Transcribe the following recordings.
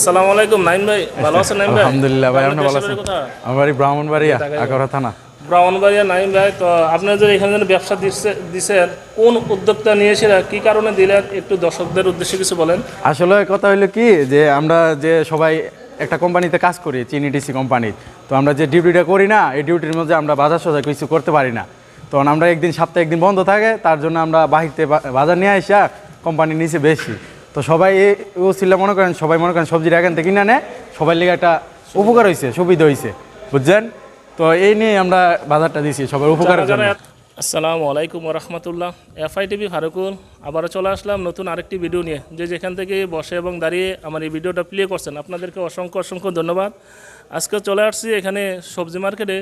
আসসালামু আলাইকুম নাইম ভাই। ভালো আছেন নাইম ভাই? আলহামদুলিল্লাহ ভাই আপনি ভালো আছেন আমার বাড়ি ব্রাহ্মণবাড়িয়া থানা। ব্রাহ্মণবাড়িয়া নাইম ভাই তো আপনারা যে এখানে যেন ব্যবসা দিচ্ছেন কোন উদ্যোক্তা নিয়ে এসে কি কারণে দিলেন? একটু দর্শকদের উদ্দেশ্যে কিছু বলেন। আসলে কথা হলো কি যে আমরা যে সবাই একটা কোম্পানিতে কাজ করি চিনি ডিসি কোম্পানি। তো আমরা যে ডিউটিটা করি না এই ডিউটির মধ্যে আমরা বাজার সজায় কিছু করতে পারি না। তখন আমরা একদিন সপ্তাহে একদিন বন্ধ থাকে তার জন্য আমরা বাহিরতে বাজার নিয়ে আসা কোম্পানির নিচে বেশি। তো সবাই এই ছিল মনে করেন সবাই মনে করেন সবজির এখান থেকে কিনে নেয় সবাই লিগে একটা উপকার হয়েছে সুবিধা হয়েছে বুঝছেন? তো এই নিয়ে আমরা বাজারটা দিছি সবার উপকারের জন্য। আসসালামু আলাইকুম রহমতুল্লাহ এফআই টিভি ফারুকুল আবারও চলে আসলাম নতুন আরেকটি ভিডিও নিয়ে। যে যেখান থেকে বসে এবং দাঁড়িয়ে আমার এই ভিডিওটা প্লে করছেন আপনাদেরকে অসংখ্য অসংখ্য ধন্যবাদ। আজকে চলে আসছি এখানে সবজি মার্কেটে।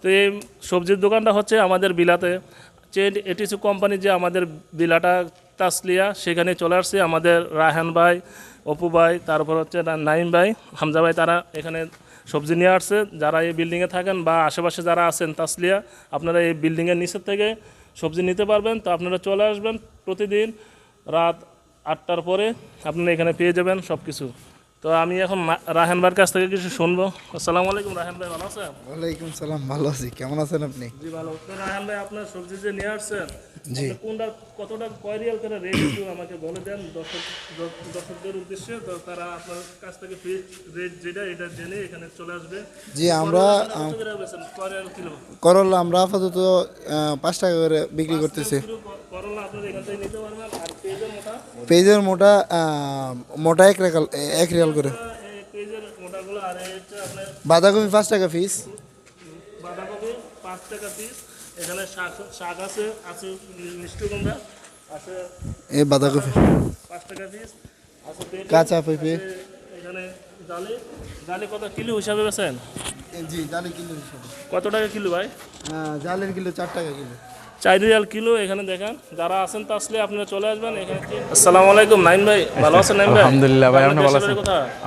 তো এই সবজির দোকানটা হচ্ছে আমাদের বিলাতে। যে এটিসি কোম্পানি যে আমাদের বিলাটা তাসলিয়া, সেখানে চলে আসছে আমাদের রায়হান ভাই, অপু ভাই, তারপর হচ্ছে নাইম ভাই, হামজা ভাই, তারা এখানে সবজি নিয়ে আসছে। যারা এই বিল্ডিংয়ে থাকেন বা আশেপাশে যারা আছেন তাসলিয়া, আপনারা এই বিল্ডিংয়ের নিচের থেকে সবজি নিতে পারবেন। তো আপনারা চলে আসবেন প্রতিদিন রাত আটটার পরে। আপনারা এখানে পেয়ে যাবেন সব কিছু তো আমি এখন রাহেন ভাইয়ের কাছ থেকে কিছু শুনব। আসসালামু আলাইকুম রাহেন ভাই ভালো আছেন? ওয়ালাইকুম সালাম ভালো আছি। কেমন আছেন আপনি? জি ভালো। তো রাহেন ভাই আপনার সবজি যে নিয়ে আসছেন জি। কোনটা কতটা কয় রিয়াল করে রেট একটু আমাকে বলে দেন। দর্শক দর- দর্শকদের উদ্দেশ্যে তো তারা আপনার কাছ থেকে রেট যেটা এটা জেনে এখানে চলে আসবে। জি আমরা কত করে বেচেন? কয় রিয়াল কিলো? করল্লা আমরা আপাতত পাঁচ টাকা করে বিক্রি করতেছি। করলা আপনার এখান থেকে নিতে পারবেন। মোটা পেঁয়াজের মোটা মোটা এক রেকাল এক রিয়াল করে। বাঁধাকপি পাঁচ টাকা পিস বাঁধাকপি পাঁচ টাকা পিস এখানে শাক শাক আছে আছে মিষ্টি কুমড়া আছে এই বাঁধাকপি। পাঁচ টাকা পিস কাঁচা পেঁপে। এখানে ডালি ডালি কত কিলো হিসাবে বেছেন জি কিলো হিসাবে। কত টাকা কিলো ভাই? জালের কিলো চার টাকা কিলো। রিয়াল কিলো এখানে দেখেন যারা আছেন তা আসলে আপনারা চলে আসবেন এখানে আসসালামু আলাইকুম নাইম ভাই ভালো আছেন নাইম ভাই? আলহামদুলিল্লাহ ভাই আপনি ভালো আছেন?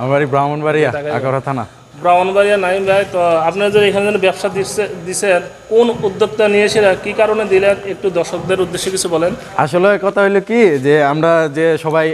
আমার বাড়ি ব্রাহ্মণবাড়িয়া আকারা থানা। ব্রাহ্মণবাড়িয়া নাইম ভাই তো আপনারা যে এখানে যেন ব্যবসা দিচ্ছে দিচ্ছেন কোন উদ্যোক্তা নিয়ে এসে কি কারণে দিলেন? একটু দর্শকদের উদ্দেশ্যে কিছু বলেন। আসলে কথা হলো কি যে আমরা যে সবাই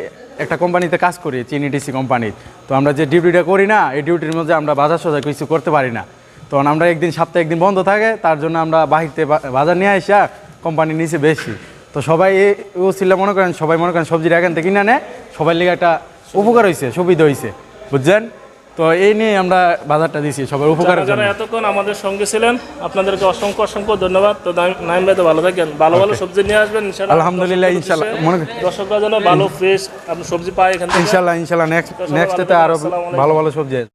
একটা কোম্পানিতে কাজ করি চিনি ডিসি কোম্পানি। তো আমরা যে ডিউটিটা করি না এই ডিউটির মধ্যে আমরা বাজার সজায় কিছু করতে পারি না। তখন আমরা একদিন সপ্তাহে একদিন বন্ধ থাকে তার জন্য আমরা বাহিরতে বাজার নিয়ে আসা কোম্পানির নিচে বেশি। তো সবাই এই ছিল মনে করেন সবাই মনে করেন সবজির এখান থেকে কিনে নেয় সবাই লিগে একটা উপকার হয়েছে সুবিধা হয়েছে বুঝছেন? তো এই নিয়ে আমরা বাজারটা দিছি সবার উপকারের জন্য। যারা এতক্ষণ আমাদের সঙ্গে ছিলেন আপনাদেরকে অসংখ্য অসংখ্য ধন্যবাদ। তো নাইম- ভাই তো ভালো থাকেন। ভালো ভালো সবজি নিয়ে আসবেন ইনশাআল্লাহ। আলহামদুলিল্লাহ, ইনশাআল্লাহ। উদ্দেশ্যে মনে- দর্শকরা যেন ভালো ফ্রেশ আপনি সবজি পায় এখান থেকে। ইনশাল্লাহ ইনশাল্লাহ নেক্সট নেক্সটে। আরও ভালো ভালো সবজি আছে।